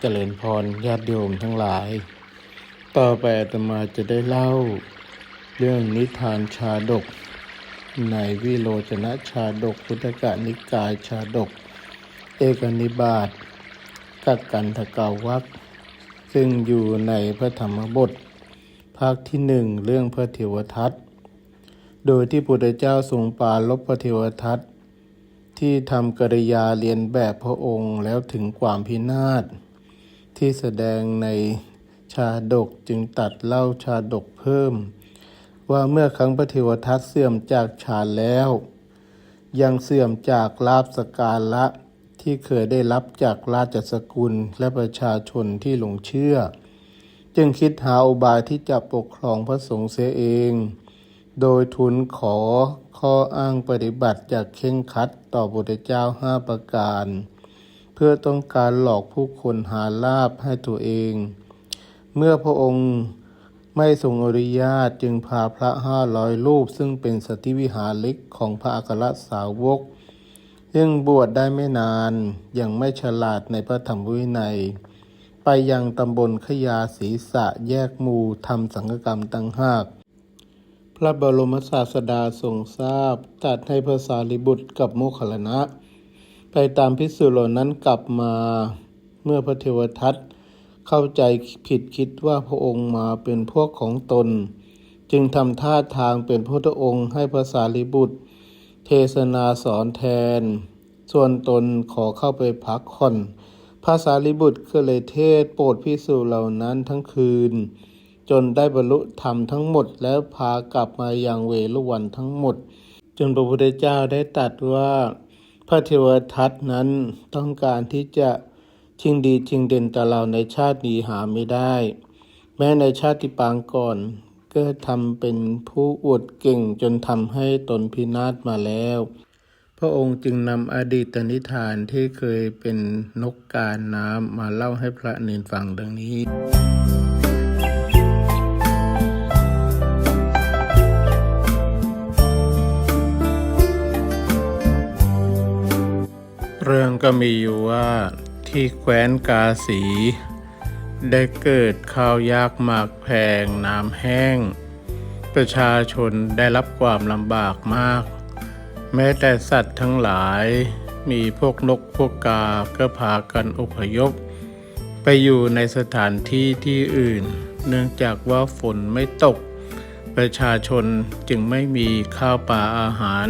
เจริญพรญาติโยมทั้งหลาย ต่อไปอาตมาจะได้เล่า เรื่องนิทานชาดก ในวิโรจนะชาดกพุทธกนิกายชาดก เอกนิบาตกักกันทกาวักซึ่งอยู่ในพระธรรมบท ภาคที่หนึ่งเรื่องพระเทวทัตโดยที่พุทธเจ้าทรงปารลบพระเทวทัตที่ทำกริยาเรียนแบบพระองค์แล้วถึงความพินาศ ที่แสดงในชาดกจึงตัดเล่าชาดกเพิ่ม ว่าเมื่อครั้งพระเทวทัตเสื่อมจากฌานแล้ว ยังเสื่อมจากลาบสการละที่เคยได้รับจากราชสกุลและประชาชนที่หลงเชื่อ จึงคิดหาอุบายที่จะปกครองพระสงฆ์เสียเอง โดยทุนขอข้ออ้างปฏิบัติจากเข่งคัดต่อพระเจ้าห้าประการ พื่อต้องการหลอกผู้คนหาลาบให้ตัวเอง เมื่อพระองค์ไม่ทรงอนุญาตจึงพาพระห้าร้อยรูป ซึ่งเป็นสติวิหารเล็กของพระอัครสาวก ซึ่งบวชได้ไม่นานยังไม่ฉลาดในพระธรรมวินัย ไปยังตำบลขยาศีสะแยกมูทำสังฆกรรมตั้งหากพระบรมศาสดาทรงทราบตัดให้พระสารีบุตรกับโมคคลนะ ไปตามพิสูจน์เหล่านั้นกลับมาเมื่อพระเทวทัตเข้าใจผิดคิดว่าพระองค์มาเป็นพวกของตน จึงทำท่าทางเป็นพระองค์ให้พระสารีบุตร เทศนาสอนแทน ส่วนตนขอเข้าไปพักผ่อนพระสารีบุตรก็เลยเทศโปรดพิสูจเหล่านั้นทั้งคืน จนได้บรรลุธรรมทั้งหมดแล้วพากลับมาอยังเวลุวันทั้งหมด จนพระพุทธเจ้าได้ตรัสว่า พระเทวทัตนั้นต้องการที่จะชิงดีชิงเด่นต่เราในชาตินี้หาไม่ได้ แม้ในชาติปางก่อน ก็ทำเป็นผู้อวดเก่งจนทำให้ตนพินาศมาแล้ว พระองค์จึงนำอดีตนิทานที่เคยเป็นนกการน้ำมาเล่าให้พระเนนฟังดังนี้ ก็มีอยู่ว่าที่แคว้นกาสี ได้เกิดข้าวยากหมากแพงน้ำแห้ง ประชาชนได้รับความลำบากมาก แม้แต่สัตว์ทั้งหลาย มีพวกนกพวกกาก็พากันอพยพ ไปอยู่ในสถานที่ที่อื่น เนื่องจากว่าฝนไม่ตก ประชาชนจึงไม่มีข้าวปลาอาหาร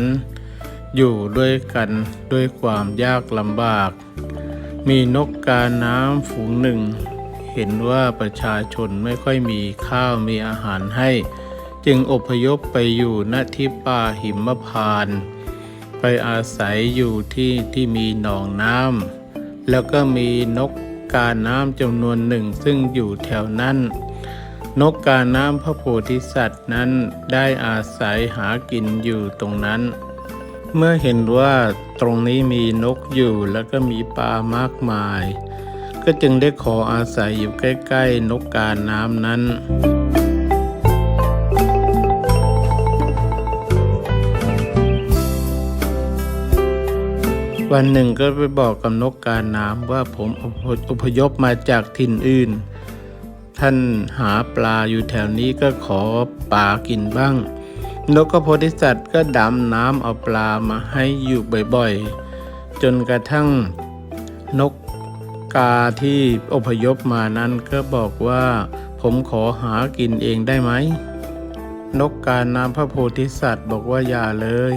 อยู่ด้วยกันด้วยความยากลำบาก มีนกกาน้ำฝูงหนึ่ง เห็นว่าประชาชนไม่ค่อยมีข้าวมีอาหารให้ จึงอพยพไปอยู่ณที่ป่าหิมพานต์ไปอาศัยอยู่ที่ที่มีหนองน้ำแล้วก็มีนกกาน้ำจำนวนหนึ่งซึ่งอยู่แถวนั้น นกกาน้ำพระโพธิสัตว์นั้นได้อาศัยหากินอยู่ตรงนั้น เมื่อเห็นว่าตรงนี้มีนกอยู่แล้วก็มีปลามากมาย ก็จึงได้ขออาศัยอยู่ใกล้ ๆ นกกาน้ำนั้นวันหนึ่งก็ไปบอกกับนกกาน้ำว่าผมอพยพมาจากถิ่นอื่น ท่านหาปลาอยู่แถวนี้ก็ขอปลากินบ้าง นกกระโพธิสัตว์ก็ดำน้ำเอาปลามาให้อยู่บ่อยๆ จนกระทั่งนกกาที่อพยพมานั้นก็บอกว่า ผมขอหากินเองได้ไหม นกกาน้ำพระโพธิสัตว์บอกว่าอย่าเลย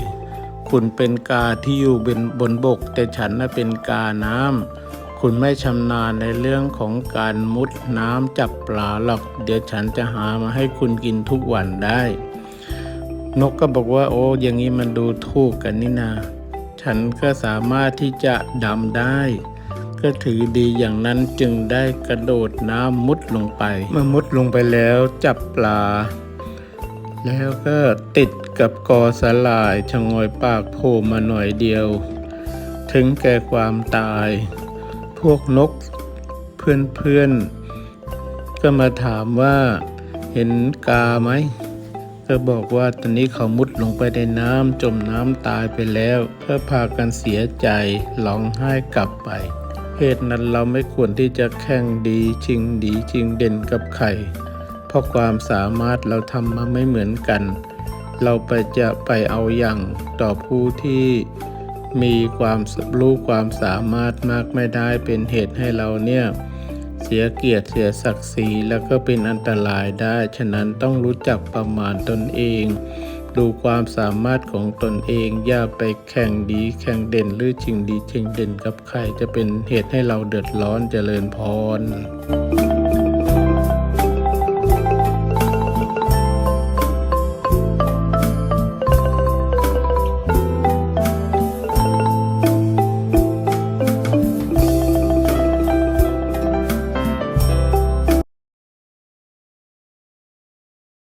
คุณเป็นกาที่อยู่บนบนบก แต่ฉันน่ะเป็นกาน้ำคุณไม่ชำนาญในเรื่องของการมุดน้ำจับปลาหรอก เดี๋ยวฉันจะหามาให้คุณกินทุกวันได้ นกก็บอกว่าโอ้อย่างนี้มันดูถูกกันนี่นา ฉันก็สามารถที่จะดำได้ ก็ถือดีอย่างนั้นจึงได้กระโดดน้ำมุดลงไป เมื่อมุดลงไปแล้วจับปลา แล้วก็ติดกับกอสลายชะงอยปากโผล่มาหน่อยเดียว ถึงแก่ความตาย พวกนกเพื่อนๆก็มาถามว่าเห็นกาไหม ก็บอกว่าตอนนี้เขามุดลงไปในน้ำจมน้ำตายไปแล้ว ก็พากันเสียใจร้องไห้กลับไปเหตุนั้นเราไม่ควรที่จะแข่งดีชิงดีชิงเด่นกับใครเพราะความสามารถเราทำมาไม่เหมือนกัน เราไปจะไปเอาอย่างต่อผู้ที่มีความรู้ความสามารถมากไม่ได้เป็นเหตุให้เราเนี่ย สียเกียรติเสียศักดิ์ศรีแล้วก็เป็นอันตรายได้ ฉะนั้นต้องรู้จักประมาณตนเอง ดูความสามารถของตนเอง อย่าไปแข่งดีแข่งเด่นหรือชิงดีชิงเด่นกับใครจะเป็นเหตุให้เราเดือดร้อนเจริญพร